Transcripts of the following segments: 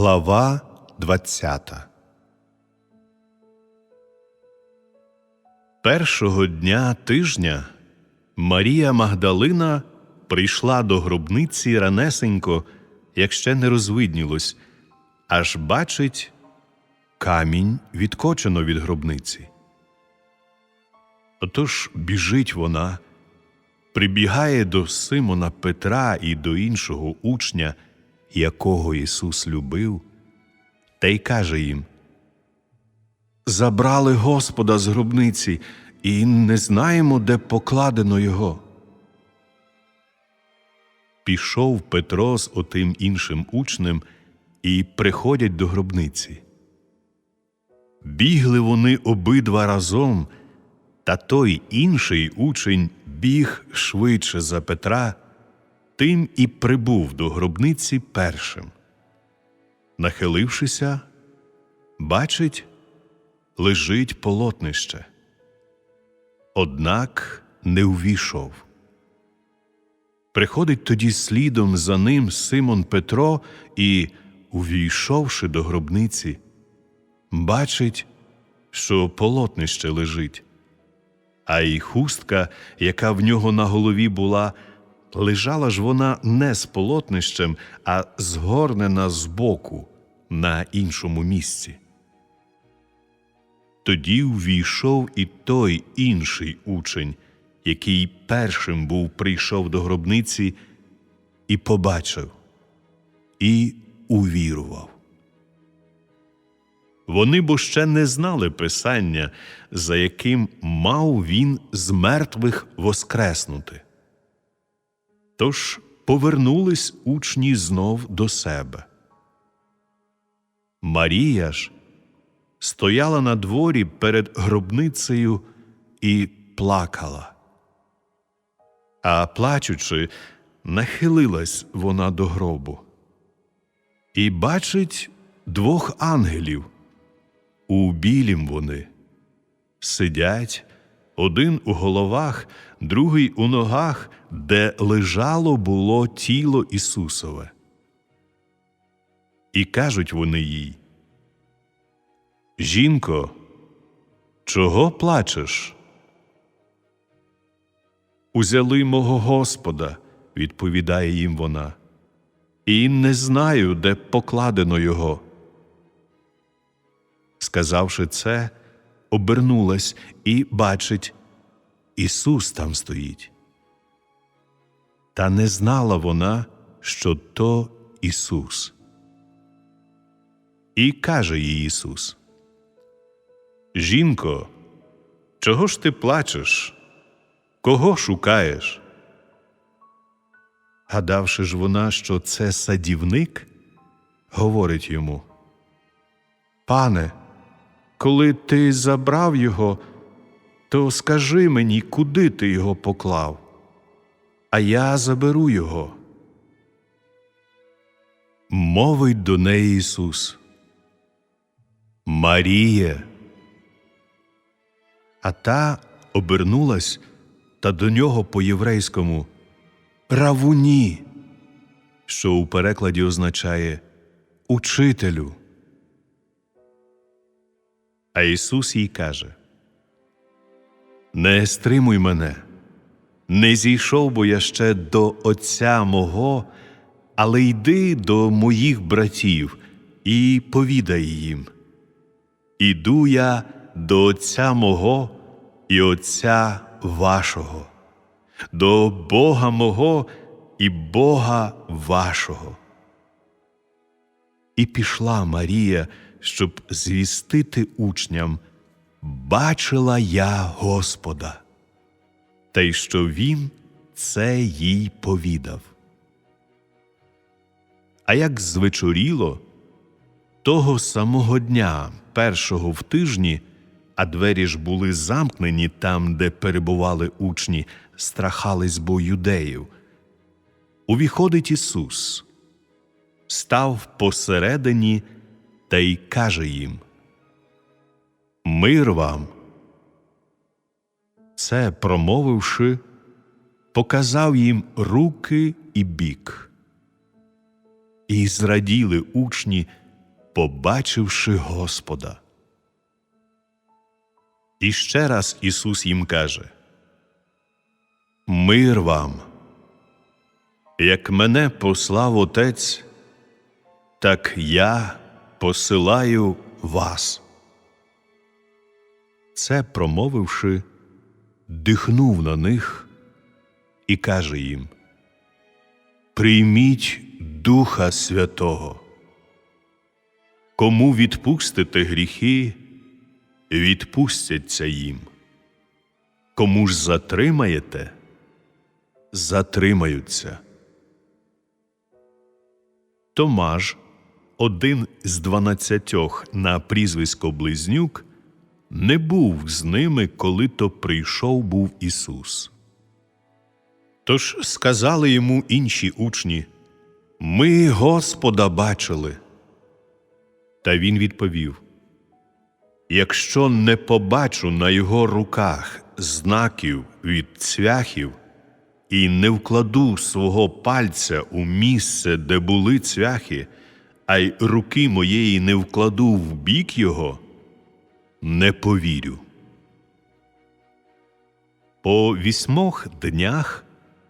Глава 20 Першого дня тижня Марія Магдалина прийшла до гробниці ранесенько, як ще не розвиднілось, аж бачить камінь відкочено від гробниці. Отож біжить вона, прибігає до Симона Петра і до іншого учня, якого Ісус любив, та й каже їм: Забрали Господа з гробниці, і не знаємо, де покладено його. Пішов Петро з отим іншим учнем і приходять до гробниці. Бігли вони обидва разом, та той інший учень біг швидше за Петра, тим і прибув до гробниці першим. Нахилившися, бачить, лежить полотнище. Однак не увійшов. Приходить тоді слідом за ним Симон Петро і, увійшовши до гробниці, бачить, що полотнище лежить, а й хустка, яка в нього на голові була, лежала ж вона не з полотнищем, а згорнена збоку на іншому місці. Тоді увійшов і той інший учень, який першим був прийшов до гробниці, і побачив, і увірував. Вони бо ще не знали Писання, за яким мав він з мертвих воскреснути. Тож повернулись учні знов до себе. Марія ж стояла на дворі перед гробницею і плакала. А плачучи, нахилилась вона до гробу і бачить двох ангелів. У білім вони сидять один у головах, другий у ногах, де лежало було тіло Ісусове. І кажуть вони їй Жінко, чого плачеш? Узяли мого Господа, відповідає їм вона, і не знаю, де покладено його. Сказавши це, обернулась і бачить, Ісус там стоїть. Та не знала вона, що то Ісус. І каже їй Ісус: Жінко, чого ж ти плачеш? Кого шукаєш? Гадавши ж вона, що це садівник, говорить йому: Пане, коли ти забрав його, то скажи мені, куди ти його поклав, а я заберу його. Мовить до неї Ісус. Маріє. А та обернулась та до нього по єврейському Равуні, що у перекладі означає Учителю. А Ісус їй каже: Не стримуй мене, не зійшов бо я ще до Отця мого, але йди до моїх братів і повідай їм. Іду я до Отця мого і Отця вашого, до Бога мого і Бога вашого. І пішла Марія, щоб звістити учням, бачила я Господа, та й що Він це їй повідав. А як звечоріло, того самого дня, першого в тижні, а двері ж були замкнені там, де перебували учні, страхались бо юдеїв. Увіходить Ісус, став посередині та й каже їм: Мир вам. Це, промовивши, показав їм руки і бік. І зраділи учні, побачивши Господа. І ще раз Ісус їм каже: Мир вам, як мене послав Отець, так я посилаю вас. Це промовивши, дихнув на них і каже їм: Прийміть Духа Святого. Кому відпустите гріхи, відпустяться їм. Кому ж затримаєте, затримаються. Томаж, один з дванадцятьох на прізвисько Близнюк, не був з ними, коли то прийшов був Ісус. Тож сказали йому інші учні: Ми Господа бачили. Та він відповів: Якщо не побачу на його руках знаків від цвяхів і не вкладу свого пальця у місце, де були цвяхи, а й руки моєї не вкладу в бік його, не повірю. По вісьмох днях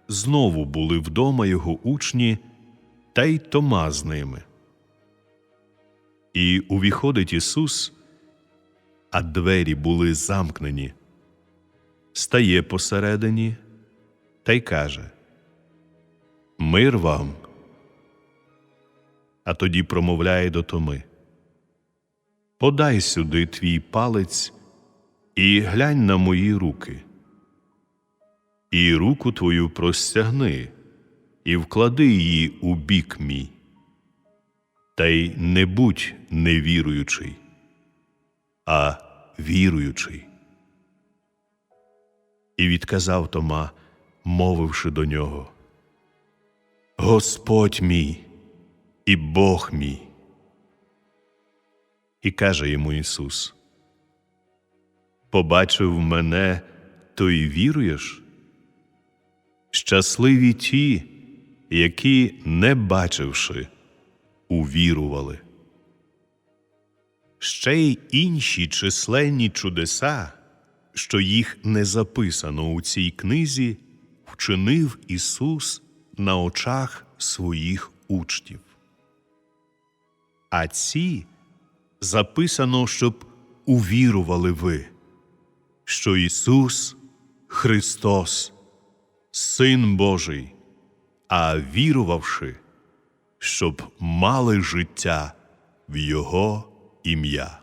знову були вдома його учні, та й Тома з ними. І увіходить Ісус, а двері були замкнені, стає посередині та й каже: Мир вам. А тоді промовляє до Томи: Подай сюди твій палець і глянь на мої руки, і руку твою простягни, і вклади її у бік мій. Та й не будь невіруючий, а віруючий. І відказав Тома, мовивши до нього: Господь мій і Бог мій. І каже йому Ісус: Побачив мене, то й віруєш? Щасливі ті, які, не бачивши, увірували. Ще й інші численні чудеса, що їх не записано у цій книзі, вчинив Ісус на очах своїх учнів. А ці записано, щоб увірували ви, що Ісус Христос, Син Божий, а вірувавши, щоб мали життя в Його ім'я.